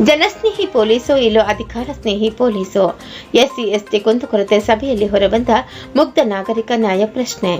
ಜನಸ್ನೇಹಿ police ಇಲ್ಲೋ ಅಧಿಕಾರ ಸ್ನೇಹಿ ಪೊಲೀಸು? ಎಸ್ಸಿ ಎಸ್ಟಿ ಕುಂದುಕೊರತೆ ಸಭೆಯಲ್ಲಿ ಹೊರಬಂದ ಮುಗ್ಧ ನಾಗರಿಕ ನ್ಯಾಯ ಪ್ರಶ್ನೆ.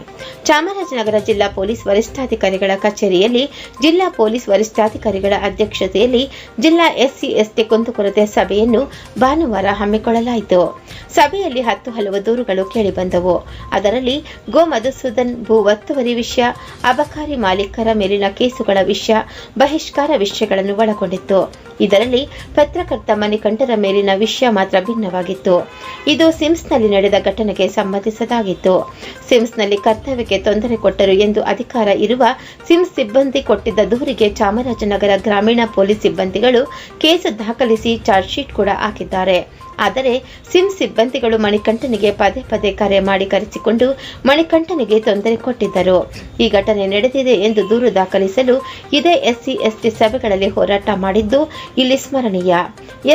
ಚಾಮರಾಜನಗರ ಜಿಲ್ಲಾ ಪೊಲೀಸ್ ವರಿಷ್ಠಾಧಿಕಾರಿಗಳ ಕಚೇರಿಯಲ್ಲಿ ಜಿಲ್ಲಾ ಪೊಲೀಸ್ ವರಿಷ್ಠಾಧಿಕಾರಿಗಳ ಅಧ್ಯಕ್ಷತೆಯಲ್ಲಿ ಜಿಲ್ಲಾ ಎಸ್ಸಿ ಎಸ್ಟಿ ಕುಂದುಕೊರತೆ ಸಭೆಯನ್ನು ಭಾನುವಾರ ಹಮ್ಮಿಕೊಳ್ಳಲಾಯಿತು. ಸಭೆಯಲ್ಲಿ ಹತ್ತು ಹಲವು ದೂರುಗಳು ಕೇಳಿಬಂದವು. ಅದರಲ್ಲಿ ಗೋ ಮಧುಸೂದನ್ ಭೂ ಒತ್ತುವರಿ ವಿಷಯ, ಅಬಕಾರಿ ಮಾಲೀಕರ ಮೇಲಿನ ಕೇಸುಗಳ ವಿಷಯ, ಬಹಿಷ್ಕಾರ ವಿಷಯಗಳನ್ನು ಒಳಗೊಂಡಿತ್ತು. ಇದರಲ್ಲಿ ಪತ್ರಕರ್ತ ಮಣಿಕಂಠರ ಮೇಲಿನ ವಿಷಯ ಮಾತ್ರ ಭಿನ್ನವಾಗಿತ್ತು. ಇದು ಸಿಮ್ಸ್ನಲ್ಲಿ ನಡೆದ ಘಟನೆಗೆ ಸಂಬಂಧಿಸದಾಗಿತ್ತು ಸಿಮ್ಸ್ನಲ್ಲಿ ಕರ್ತವ್ಯಕ್ಕೆ ತೊಂದರೆ ಕೊಟ್ಟರು ಎಂದು ಅಧಿಕಾರ ಇರುವ ಸಿಮ್ಸ್ ಸಿಬ್ಬಂದಿ ಕೊಟ್ಟಿದ್ದ ದೂರಿಗೆ ಚಾಮರಾಜನಗರ ಗ್ರಾಮೀಣ ಪೊಲೀಸ್ ಸಿಬ್ಬಂದಿಗಳು ಕೇಸು ದಾಖಲಿಸಿ ಚಾರ್ಜ್ ಶೀಟ್ ಕೂಡ ಹಾಕಿದ್ದಾರೆ. ಆದರೆ ಸಿಮ್ ಸಿಬ್ಬಂದಿಗಳು ಮಣಿಕಂಠನಿಗೆ ಪದೇ ಪದೇ ಕರೆ ಮಾಡಿ ಕರೆಸಿಕೊಂಡು ಮಣಿಕಂಠನಿಗೆ ತೊಂದರೆ ಕೊಟ್ಟಿದ್ದರು. ಈ ಘಟನೆ ನಡೆದಿದೆ ಎಂದು ದೂರು ದಾಖಲಿಸಲು ಇದೇ ಎಸ್ಸಿ, ಎಸ್ಟಿ ಸಭೆಗಳಲ್ಲಿ ಹೋರಾಟ ಮಾಡಿದ್ದು ಇಲ್ಲಿ ಸ್ಮರಣೀಯ.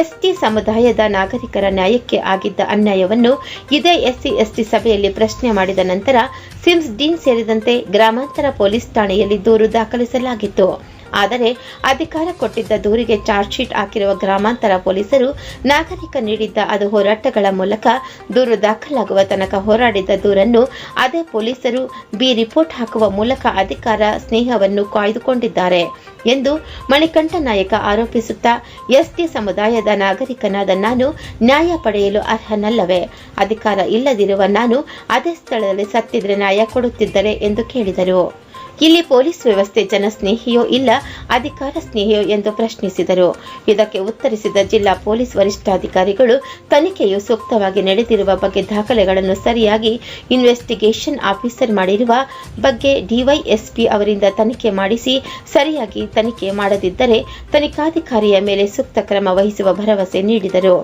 ಎಸ್ಟಿ ಸಮುದಾಯದ ನಾಗರಿಕರ ನ್ಯಾಯಕ್ಕೆ ಆಗಿದ್ದ ಅನ್ಯಾಯವನ್ನು ಇದೇ ಎಸ್ಸಿ, ಎಸ್ಟಿ ಸಭೆಯಲ್ಲಿ ಪ್ರಶ್ನೆ ಮಾಡಿದ ನಂತರ ಸಿಮ್ಸ್ ಡೀನ್ ಸೇರಿದಂತೆ ಗ್ರಾಮಾಂತರ ಪೊಲೀಸ್ ಠಾಣೆಯಲ್ಲಿ ದೂರು ದಾಖಲಿಸಲಾಗಿತ್ತು. ಆದರೆ ಅಧಿಕಾರ ಕೊಟ್ಟಿದ್ದ ದೂರಿಗೆ ಚಾರ್ಜ್ ಶೀಟ್ ಹಾಕಿರುವ ಗ್ರಾಮಾಂತರ ಪೊಲೀಸರು ನಾಗರಿಕ ನೀಡಿದ್ದ ಅದು ಹೋರಾಟಗಳ ಮೂಲಕ ದೂರು ದಾಖಲಾಗುವ ತನಕ ಹೋರಾಡಿದ್ದ ದೂರನ್ನು ಅದೇ ಪೊಲೀಸರು ಬಿ ರಿಪೋರ್ಟ್ ಹಾಕುವ ಮೂಲಕ ಅಧಿಕಾರ ಸ್ನೇಹವನ್ನು ಕಾಯ್ದುಕೊಂಡಿದ್ದಾರೆ ಎಂದು ಮಣಿಕಂಠ ನಾಯಕ ಆರೋಪಿಸುತ್ತಾ ಎಸ್ಟಿ ಸಮುದಾಯದ ನಾಗರಿಕನಾದ ನಾನು ನ್ಯಾಯ ಪಡೆಯಲು ಅರ್ಹನಲ್ಲವೇ? ಅಧಿಕಾರ ಇಲ್ಲದಿರುವ ನಾನು ಅದೇ ಸ್ಥಳದಲ್ಲಿ ಸತ್ತಿದ್ರೆ ನ್ಯಾಯ ಕೊಡುತ್ತಿದ್ದರೆ ಎಂದು ಕೇಳಿದರು. ಇಲ್ಲಿ ಪೊಲೀಸ್ ವ್ಯವಸ್ಥೆ ಜನಸ್ನೇಹಿಯೋ ಇಲ್ಲ, ಅಧಿಕಾರ ಸ್ನೇಹಿಯೋ ಎಂದು ಪ್ರಶ್ನಿಸಿದರು. ಇದಕ್ಕೆ ಉತ್ತರಿಸಿದ ಜಿಲ್ಲಾ ಪೊಲೀಸ್ ವರಿಷ್ಠಾಧಿಕಾರಿಗಳು, ತನಿಖೆಯು ಸೂಕ್ತವಾಗಿ ನಡೆದಿರುವ ಬಗ್ಗೆ ದಾಖಲೆಗಳನ್ನು ಸರಿಯಾಗಿ ಇನ್ವೆಸ್ಟಿಗೇಷನ್ ಆಫೀಸರ್ ಮಾಡಿರುವ ಬಗ್ಗೆ ಡಿವೈಎಸ್ಪಿ ಅವರಿಂದ ತನಿಖೆ ಮಾಡಿಸಿ, ಸರಿಯಾಗಿ ತನಿಖೆ ಮಾಡದಿದ್ದರೆ ತನಿಖಾಧಿಕಾರಿಯ ಮೇಲೆ ಸೂಕ್ತ ಕ್ರಮ ವಹಿಸುವ ಭರವಸೆ ನೀಡಿದರು.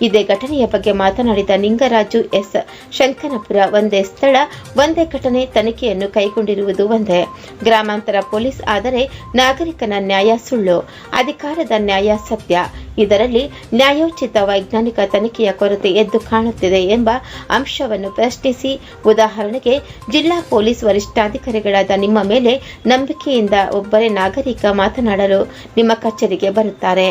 ಇದೇ ಘಟನೆಯ ಬಗ್ಗೆ ಮಾತನಾಡಿದ ನಿಂಗರಾಜು ಎಸ್. ಶಂಕನಪುರ, ಒಂದೇ ಸ್ಥಳ, ಒಂದೇ ಘಟನೆ, ತನಿಖೆಯನ್ನು ಕೈಗೊಂಡಿರುವುದು ಒಂದೇ. ಗ್ರಾಮಾಂತರ ಪೊಲೀಸ್ ಆದರೆ ನಾಗರಿಕನ ನ್ಯಾಯ ಸುಳ್ಳು, ಅಧಿಕಾರದ ನ್ಯಾಯ ಸತ್ಯ. ಇದರಲ್ಲಿ ನ್ಯಾಯೋಚಿತ ವೈಜ್ಞಾನಿಕ ತನಿಖೆಯ ಕೊರತೆ ಎದ್ದು ಕಾಣುತ್ತಿದೆ ಎಂಬ ಅಂಶವನ್ನು ಪ್ರಶ್ನಿಸಿ ಉದಾಹರಣೆಗೆ, ಜಿಲ್ಲಾ ಪೊಲೀಸ್ ವರಿಷ್ಠಾಧಿಕಾರಿಗಳಾದ ನಿಮ್ಮ ಮೇಲೆ ನಂಬಿಕೆಯಿಂದ ಒಬ್ಬರೇ ನಾಗರಿಕ ಮಾತನಾಡಲು ನಿಮ್ಮ ಕಚೇರಿಗೆ ಬರುತ್ತಾರೆ.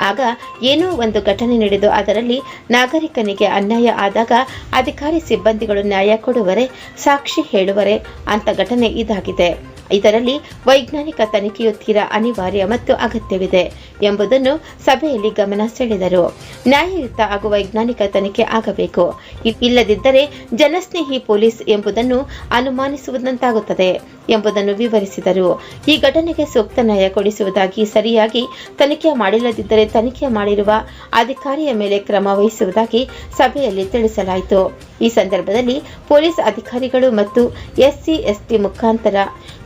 ಆಗ ಏನೋ ಒಂದು ಘಟನೆ ನಡೆದು ಅದರಲ್ಲಿ ನಾಗರಿಕನಿಗೆ ಅನ್ಯಾಯ ಆದಾಗ ಅಧಿಕಾರಿ ಸಿಬ್ಬಂದಿಗಳು ನ್ಯಾಯ ಕೊಡುವರೆ, ಸಾಕ್ಷಿ ಹೇಳುವರೆ ಅಂತ ಘಟನೆ ಇದಾಗಿದೆ. ಇದರಲ್ಲಿ ವೈಜ್ಞಾನಿಕ ತನಿಖೆಯು ತೀರ ಅನಿವಾರ್ಯ ಮತ್ತು ಅಗತ್ಯವಿದೆ ಎಂಬುದನ್ನು ಸಭೆಯಲ್ಲಿ ಗಮನ ಸೆಳೆದರು. ನ್ಯಾಯಯುತ ಹಾಗೂ ವೈಜ್ಞಾನಿಕ ತನಿಖೆ ಆಗಬೇಕು. ಇಲ್ಲದಿದ್ದರೆ ಜನಸ್ನೇಹಿ ಪೊಲೀಸ್ ಎಂಬುದನ್ನು ಅನುಮಾನಿಸುವುದಂತಾಗುತ್ತದೆ ಎಂಬುದನ್ನು ವಿವರಿಸಿದರು. ಈ ಘಟನೆಗೆ ಸೂಕ್ತ ನ್ಯಾಯ ಕೊಡಿಸುವುದಾಗಿ ಸರಿಯಾಗಿ ತನಿಖೆ ಮಾಡಿಲ್ಲದಿದ್ದರೆ ತನಿಖೆ ಮಾಡಿರುವ ಅಧಿಕಾರಿಯ ಮೇಲೆ ಕ್ರಮ ವಹಿಸುವುದಾಗಿ ಸಭೆಯಲ್ಲಿ ತಿಳಿಸಲಾಯಿತು. ಈ ಸಂದರ್ಭದಲ್ಲಿ ಪೊಲೀಸ್ ಅಧಿಕಾರಿಗಳು ಮತ್ತು ಎಸ್ಸಿ, ಎಸ್ಟಿ ಮುಖಾಂತರ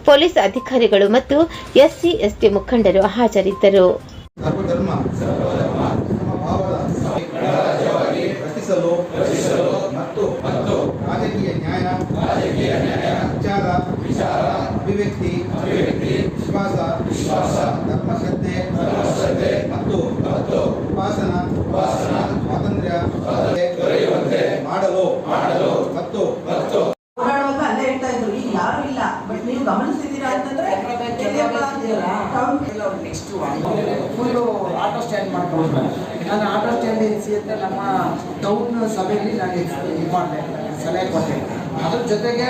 ಪೊಲೀಸ್ ಅಧಿಕಾರಿಗಳು ಮತ್ತು ಎಸ್ಸಿ ಎಸ್ಟಿ ಮುಖಂಡರು ಹಾಜರಿದ್ದರು ಸರ್ವಧರ್ಮ ಸಮಭಾವದ ರಚಿಸಲು ಮತ್ತು ರಾಜಕೀಯ ನ್ಯಾಯ ವಿಚಾರ ಅಭಿವ್ಯಕ್ತಿ ವಿಶ್ವಾಸ ಧರ್ಮಶ್ರದ್ಧೆ ಮತ್ತು ಉಪಾಸನಾ ಸ್ವಾತಂತ್ರ್ಯ ಮಾಡಲು ಮತ್ತು ಓಡಾಡುವಾಗ ಅಲ್ಲೇ ಹೇಳ್ತಾ ಇದ್ರು ಈಗ ಯಾರು ಇಲ್ಲ ಬಟ್ ನೀವು ಗಮನಿಸಿದ್ದೀರಾ ಅಂತಂದ್ರೆ town next full auto stand ಮಾಡ್ಕೊಂಡು ನಾನು ಆಟೋ ಸ್ಟ್ಯಾಂಡ್ ಎನ್ಸಿ ಅಂತ ನಮ್ಮ ಟೌನ್ ಸಭೆಯಲ್ಲಿ ನಾನು ಇದು ಮಾಡಿದೆ, ಸಲಹೆ ಕೊಟ್ಟೆ. ಅದ್ರ ಜೊತೆಗೆ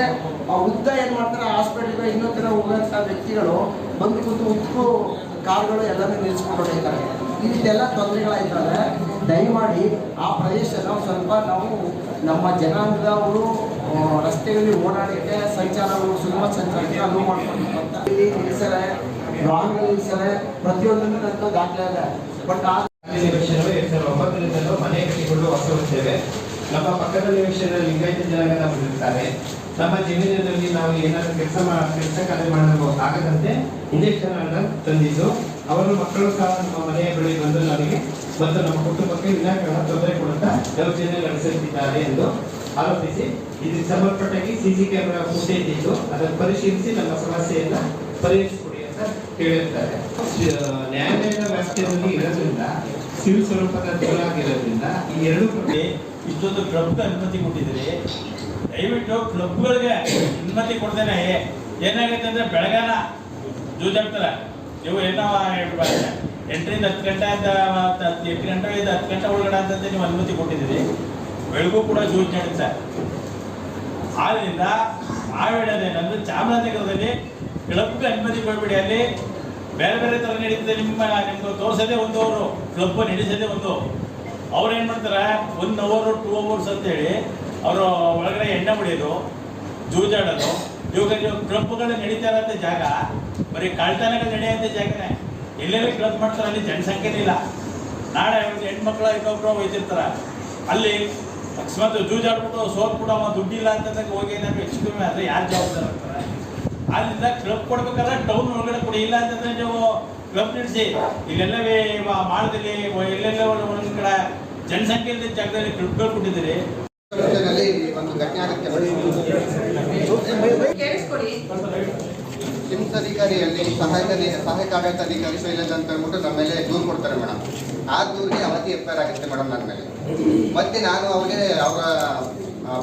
ಉದ್ದ ಏನು ಮಾಡ್ತಾರೆ ಹಾಸ್ಪಿಟ್ಲ್ಗೆ ಇನ್ನೊಂದು ಥರ ಹೋಗೋಂಥ ವ್ಯಕ್ತಿಗಳು ಬಂದು ಕೂತು ಉತ್ತು ಕಾರ್ಗಳು ಎಲ್ಲನೂ ನಿಲ್ಲಿಸ್ಕೊಂಡು ಹೊಡಿತಾರೆ ಈ ದಯಮಾಡಿ ಆ ಪ್ರದೇಶನ ಸ್ವಲ್ಪ ನಾವು ನಮ್ಮ ಜನಾಂಗದವರು ರಸ್ತೆಯಲ್ಲಿ ಸಂಚಾರ ಸಂಚಾರಗಳು, ಸುಗಮ ಸಂಚಾರಕ್ಕೆ ಅನುವು ಮಾಡ್ಕೊಂಡು ಇಲ್ಲಿ ನಿಲ್ಲಿಸ್ತಾರೆ ರಾಂಗ್ ನಿಲ್ಲಿಸ್ತಾರೆ ಪ್ರತಿಯೊಂದನ್ನು ನನ್ನ ದಾಖಲೆ ಇದೆ ಬಟ್ ಆ ನಿವೇಶನಗಳು ಎರಡ್ ಸಾವಿರದ ಒಂಬತ್ತರಿಂದಲೂ ಮನೆ ಕಟ್ಟಿಕೊಂಡು ವಾಸವಿದ್ದೇವೆ ನಮ್ಮ ಪಕ್ಕದ ನಿವೇಶನ ಲಿಂಗಾಯತ ಜನಾಂಗ ನಮ್ಮದು ಇರ್ತಾರೆ. ನಮ್ಮ ಜಮೀನಿನಲ್ಲಿ ನಾವು ಏನಾದರೂ ಕೆಲಸ ಕೆಲಸ ಕಾರ್ಯ ಮಾಡಲು ಆಗದಂತೆ ಇಂಜೆಕ್ಷನ್ ಅನ್ನ ತಂದಿದ್ದು, ಅವರು ಮಕ್ಕಳು ಸಹ ನಮ್ಮ ಮನೆಯ ಬಳಿ ಬಂದು ನನಗೆ ಮತ್ತು ನಮ್ಮ ಕುಟುಂಬಕ್ಕೆ ವಿನಾಕಾರಣ ತೊಂದರೆ ಕೊಡುತ್ತಾ ದೌರ್ಜನ್ಯ ನಡೆಸುತ್ತಿದ್ದಾರೆ ಎಂದು ಆರೋಪಿಸಿ ಇದಕ್ಕೆ ಸಂಬಂಧಪಟ್ಟಾಗಿ ಸಿಸಿ ಕ್ಯಾಮೆರಾ ಫುಟೇಜ್ ಇದ್ದು ಅದನ್ನು ಪರಿಶೀಲಿಸಿ ನಮ್ಮ ಸಮಸ್ಯೆಯನ್ನ ಪರಿಹರಿಸಿಕೊಡಿ. ಹೇಳಿರ್ತಾರೆ ನ್ಯಾಯಾಲಯದ ವ್ಯಾಪ್ತಿಯಲ್ಲಿ ಇರೋದ್ರಿಂದ, ಸಿವಿಲ್ ಸ್ವರೂಪದ ದೂರ ಈ ಎರಡು ಕಡೆ ಇಷ್ಟೊಂದು ಕ್ಲಬ್ಗೆ ಅನುಮತಿ ಕೊಟ್ಟಿದ್ದೀರಿ. ದಯವಿಟ್ಟು ಕ್ಲಬ್ಗಳಿಗೆ ಅನುಮತಿ ಕೊಡ್ತೇನೆ. ಏನಾಗುತ್ತೆ ಅಂದ್ರೆ ಬೆಳಗಾನ ಜೂಜಾಡ್ತಾರೆ ನೀವು ಏನೋ ಎಂಟರಿಂದ ಹತ್ತು ಗಂಟೆ ಅಂತ ಎಂಟು ಗಂಟೆಯಿಂದ ಹತ್ತು ಗಂಟೆ ಒಳಗಡೆ ಅಂತ ನೀವು ಅನುಮತಿ ಕೊಟ್ಟಿದ್ದೀರಿ. ಬೆಳಗೂ ಕೂಡ ಜೂಜ್ ನಡೀತಾರೆ ಆದ್ರಿಂದ ನಾವು ಹೇಳೋದೇನಂದ್ರೆ ಚಾಮರಾಜನಗರದಲ್ಲಿ ಕ್ಲಬ್ಗೆ ಅನುಮತಿ ಕೊಡಬೇಡಿ, ಅಲ್ಲಿ ಬೇರೆ ಬೇರೆ ಥರ ನಡೀತದೆ ನಿಮ್ಮ ನಿಮ್ಗೆ ತೋರಿಸೋದೇ ಒಂದು ಅವರು, ಕ್ಲಬ್ ನಡೆಸೋದೇ ಒಂದು ಅವ್ರು. ಏನು ಮಾಡ್ತಾರೆ ಒನ್ ಅವರು ಟೂ ಅವರ್ಸ್ ಅಂತೇಳಿ ಅವರು ಒಳಗಡೆ ಎಣ್ಣೆ ಹೊಡೆಯೋದು ಜೂಜಾಡೋದು ಇವಾಗ ಕ್ಲಬ್ಗಳು ನಡೀತಾ ಇರೋಂಥ ಜಾಗ, ಬರೀ ಕಾಳ್ತಾನಗಳು ನಡೆಯೋಂಥ ಜಾಗನೇ. ಎಲ್ಲೆಲ್ಲಿ ಕ್ಲಬ್ ಮಾಡ್ತಾರೆ ಅಲ್ಲಿ ಜನಸಂಖ್ಯೆನೇ ಇಲ್ಲ. ನಾಳೆ ಒಂದು ಹೆಣ್ಮಕ್ಳು, ಇನ್ನೊಬ್ರು ಒಯ್ತಿರ್ತಾರೆ ಅಲ್ಲಿ ಅಕಸ್ಮಾತ್ ಜೂಜಾಡ್ಬಿಟ್ಟು ಸೋತ್ಬಿಟ್ಟು ಅವ ದುಡ್ಡಿಲ್ಲ ಅಂತಂದಾಗ ಹೋಗಿ ಏನಾದ್ರು ಹೆಚ್ಚು ಕಮ್ಮಿ ಆದರೆ ಯಾರು ಜವಾಬ್ದಾರ? ಅಲ್ಲಿಂದ ಕ್ಲಬ್ ಕೊಡ್ಬೇಕಾದ್ರೆ ಟೌನ್ ಒಳಗಡೆ ಕೊಡಿ ಇಲ್ಲ ಅಂತಂದ್ರೆ ನೀವು ಕ್ಲಬ್ ನಡೆಸಿ. ಇಲ್ಲೆಲ್ಲವೇ ಮಾಡದಲ್ಲಿ ಎಲ್ಲೆಲ್ಲ ಒಂದೊಂದು ಕಡೆ ಜನಸಂಖ್ಯೆ ಇಲ್ಲದ ಜಾಗದಲ್ಲಿ ಕ್ಲಬ್ಗಳು ಕೊಟ್ಟಿದ್ದೀರಿ. ಸಿಮ್ಸ್ ಅಧಿಕಾರಿಯಲ್ಲಿ ಸಹಾಯಕ ಸಹಾಯಕ ಆಡಳಿತ ಅಧಿಕಾರಿ ಶೈಲೇಂದ್ರ ಅಂತ ಹೇಳ್ಬಿಟ್ಟು ನಮ್ಮ ಮೇಲೆ ದೂರು ಕೊಡ್ತಾರೆ ಮೇಡಮ್. ಆ ದೂರಿಗೆ ಅವಧಿ ಎಫ್ ಐ ಆರ್ ಆಗುತ್ತೆ ಮೇಡಮ್ ನನ್ನ ಮೇಲೆ. ಮತ್ತೆ ನಾನು ಅವರಿಗೆ ಅವರ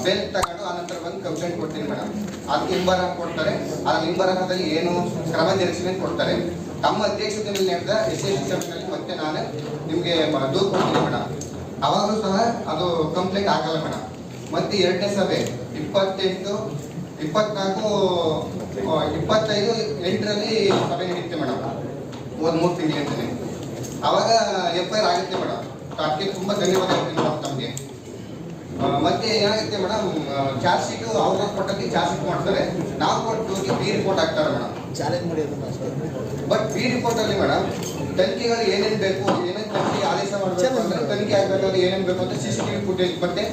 ಬೇಲ್ ತಗೊಂಡು ಆ ನಂತರ ಬಂದು ಕಂಪ್ಲೇಂಟ್ ಕೊಡ್ತೀನಿ ಮೇಡಮ್. ಅದಕ್ಕೆ ಇಂಬರ ಕೊಡ್ತಾರೆ. ಆ ಹಿಂಬಾರಕದಲ್ಲಿ ಏನು ಕ್ರಮ ನಿರೀಕ್ಷಣೆ ಕೊಡ್ತಾರೆ. ತಮ್ಮ ಅಧ್ಯಕ್ಷತೆಯಲ್ಲಿ ನಡೆದ ಎಸ್ ಎಸ್ ಸಭೆಯಲ್ಲಿ ಮತ್ತೆ ನಾನು ನಿಮಗೆ ದೂರು ಕೊಡ್ತೀನಿ ಮೇಡಮ್. ಅವಾಗಲೂ ಸಹ ಅದು ಕಂಪ್ಲೇಂಟ್ ಆಗಲ್ಲ ಮೇಡಮ್. ಮತ್ತೆ ಎರಡನೇ ಸಭೆ, ಇಪ್ಪತ್ತೆಂಟು, ಇಪ್ಪತ್ನಾಲ್ಕು ಇಪ್ಪತ್ತೈದು, ಎಂಟರಲ್ಲಿ ಸಭೆ ನಡೆಯುತ್ತೆ ಮೇಡಮ್. ಒಂದು ಮೂರು ತಿಂಗಳಿಂದಲೇ. ಅವಾಗ ಎಫ್ ಐ ಆರ್ ಆಗುತ್ತೆ ಮೇಡಮ್. ಅದಕ್ಕೆ ತುಂಬ ಧನ್ಯವಾದ ತಮಗೆ. ಮತ್ತೆ ಏನಾಗುತ್ತೆ ಮೇಡಮ್ ಚಾರ್ಜ್ ಶೀಟ್ ಅವ್ರ ಕೊಟ್ಟಕ್ಕೆ ಚಾರ್ಜ್ ಶೀಟ್ ಮಾಡ್ತಾರೆ. ನಾವು ಕೊಟ್ಟು ಬಿ ರಿಪೋರ್ಟ್ ಹಾಕ್ತಾರೆ ಮೇಡಮ್. ಚಾಲೆಂಜ್ ಮಾಡಿ ಅಷ್ಟೇ. ಬಟ್ ಬಿ ರಿಪೋರ್ಟ್ ಅಲ್ಲಿ ಮೇಡಮ್ ತನಿಖೆಗಳು ಏನೇನು ಬೇಕು ಏನೇನು ತನಿಖೆ ಆದೇಶ ಮಾಡಬೇಕು ಅಂದ್ರೆ ತನಿಖೆ ಆಗ್ಬೇಕಾದ್ರೆ ಏನೇನು ಬೇಕು ಅಂತ ಸಿ ಸಿ ಟಿವಿ ಫುಟೇಜ್ ಮತ್ತೆ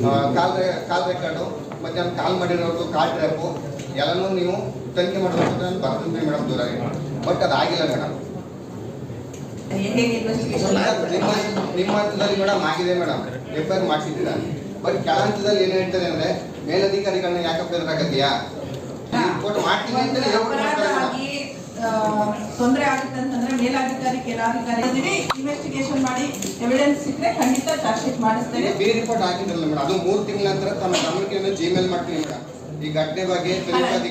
ಆ, ಕಾಲ್ ರೆ- ಕಾಲ್ ರೆಕಾರ್ಡು ಮತ್ತೆ ಅವ್ನು ಕಾಲ್ ಮಾಡಿರೋದು ಕಾಲ್ ಟ್ರ್ಯಾಪು ಎಲ್ಲನೂ ನೀವು ತನಿಖೆ ಮಾಡಬೇಕು ಅಂತ ನಾನು ಬರ್ತೀನಿ ಮೇಡಮ್ ದೂರ ಬಟ್ ಅದಾಗಿಲ್ಲ ಮೇಡಮ್. ನಿಮ್ಮ ನಿಮ್ಮ ಹಂತದಲ್ಲಿ ಮೇಡಮ್ ಆಗಿದೆ ಮೇಡಮ್. ಎಫ್ ಐ ಆರ್ ಮಾಡಿಸಿದ್ದೀರಾ? ಬಟ್ ಕೆಳ ಹಂತದಲ್ಲಿ ಏನು ಹೇಳ್ತಾರೆ ಅಂದ್ರೆ ಮೇಲಧಿಕಾರಿಗಳನ್ನ ಯಾಕಪ್ಪ. ಅಪರಾಧವಾಗಿ ತೊಂದರೆ ಆಗುತ್ತೆ ಅಂತಂದ್ರೆ ಮೇಲಾಧಿಕಾರಿ ಕೆಲಾಧಿಕಾರಿ ಇನ್ವೆಸ್ಟಿಗೇಷನ್ ಮಾಡಿ ಎವಿಡೆನ್ಸ್ ಸಿಕ್ಕರೆ ಖಂಡಿತ ಚಾರ್ಜ್ ಶೀಟ್ ಮಾಡಿಸ್ತೇನೆ ಬಿ ರಿಪೋರ್ಟ್ ಹಾಕಿದ್ರಲ್ಲ ಮೇಡಮ್ ಅದು ಮೂರು ತಿಂಗಳ ನಂತರ ತಮ್ಮ ಗಮನಕ್ಕೆ ಜಿಮೇಲ್ ಮಾಡ್ತೀನಿ ಮೇಡಮ್. ಈ ಘಟನೆ ಬಗ್ಗೆ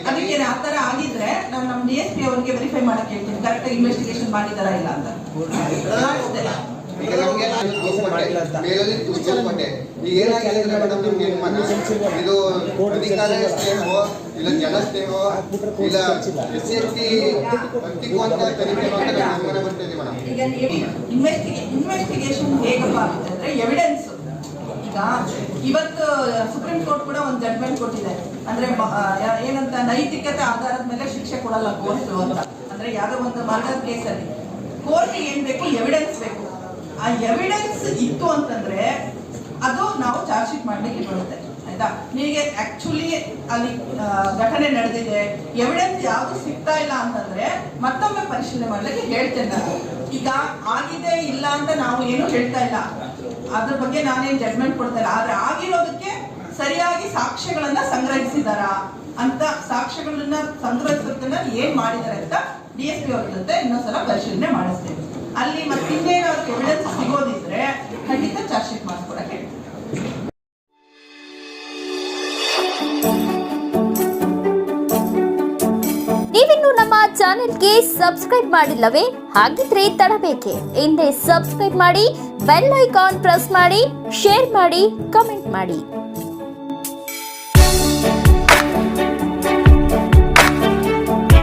ಅದಕ್ಕೆ ಆ ತರ ಆಗಿದ್ರೆ ನಾವು ನಮ್ಮ ಡಿ ಎಸ್ ಪಿ ಅವರಿಗೆ ವೆರಿಫೈ ಮಾಡಕ್ ಹೇಳ್ತೀನಿ ಕರೆಕ್ಟ್ ಇನ್ವೆಸ್ಟಿಗೇಷನ್ ಮಾಡಿದಾರ ಇಲ್ಲ ಅಂತ. ಇನ್ವೆಸ್ಟಿಗೇಷನ್ ಹೇಗಪ್ಪ ಅಂದ್ರೆ ಎವಿಡೆನ್ಸ್ ಈಗ ಇವತ್ತು ಸುಪ್ರೀಂ ಕೋರ್ಟ್ ಕೂಡ ಒಂದು ಜಡ್ಮೆಂಟ್ ಕೊಟ್ಟಿದೆ. ಅಂದ್ರೆ ಏನಂತ ನೈತಿಕತೆ ಆಧಾರದ ಮೇಲೆ ಶಿಕ್ಷೆ ಕೊಡಲ್ಲ ಕೋರ್ಟ್ ಅಂತ. ಅಂದ್ರೆ ಯಾವ್ದೋ ಒಂದು ಮರ್ಡರ್ ಕೇಸಲ್ಲಿ. ಕೋರ್ಟ್ ಏನ್ ಬೇಕು? ಎವಿಡೆನ್ಸ್ ಬೇಕು. ಆ ಎವಿಡೆನ್ಸ್ ಇತ್ತು ಅಂತಂದ್ರೆ ಅದು ನಾವು ಚಾರ್ಜ್ ಶೀಟ್ ಮಾಡ್ಲಿಕ್ಕೆ ಬರುತ್ತೆ, ಆಯ್ತಾ? ನಿಮಗೆ ಆಕ್ಚುಲಿ ಅಲ್ಲಿ ಘಟನೆ ನಡೆದಿದೆ ಎವಿಡೆನ್ಸ್ ಯಾವುದು ಸಿಗ್ತಾ ಇಲ್ಲ ಅಂತಂದ್ರೆ ಮತ್ತೊಮ್ಮೆ ಪರಿಶೀಲನೆ ಮಾಡ್ಲಿಕ್ಕೆ ಹೇಳ್ತೇನೆ ನಾನು. ಈಗ ಆಗಿದೆ ಇಲ್ಲ ಅಂತ ನಾವು ಏನು ಹೇಳ್ತಾ ಇಲ್ಲ. ಅದ್ರ ಬಗ್ಗೆ ನಾನೇನ್ ಜಡ್ಮೆಂಟ್ ಕೊಡ್ತಾ ಇಲ್ಲ. ಆದ್ರೆ ಆಗಿರೋದಕ್ಕೆ ಸರಿಯಾಗಿ ಸಾಕ್ಷ್ಯಗಳನ್ನ ಸಂಗ್ರಹಿಸಿದಾರ ಅಂತ ಸಾಕ್ಷ್ಯಗಳನ್ನ ಸಂಗ್ರಹಿಸೋದನ್ನ ಏನ್ ಮಾಡಿದ್ದಾರೆ ಅಂತ ಡಿ ಎಸ್ ಪಿ ಅವ್ರ ಜೊತೆ ಇನ್ನೊಂದ್ಸಲ ಪರಿಶೀಲನೆ ಮಾಡಿಸ್ತೇವೆ ಅಲ್ಲಿ ಮತ್ತೆ ಇನ್ನೇನಾದ್ರು ಎವಿಡೆನ್ಸ್ ಸಿಗೋದಿದ್ರೆ ಖಂಡಿತ ಚಾರ್ಜ್ ಶೀಟ್ ಮಾಡಿಸ್ಕೊಡಕ್ಕೆ. ನೀವಿನ್ನು ನಮ್ಮ ಚಾನೆಲ್ಗೆ ಸಬ್ಸ್ಕ್ರೈಬ್ ಮಾಡಿಲ್ಲವೇ? ಹಾಗಿದ್ರೆ ತಡಬೇಕೆ. ಹಿಂದೆ ಸಬ್ಸ್ಕ್ರೈಬ್ ಮಾಡಿ, ಬೆಲ್ ಐಕಾನ್ ಪ್ರೆಸ್ ಮಾಡಿ, ಶೇರ್ ಮಾಡಿ, ಕಮೆಂಟ್ ಮಾಡಿ.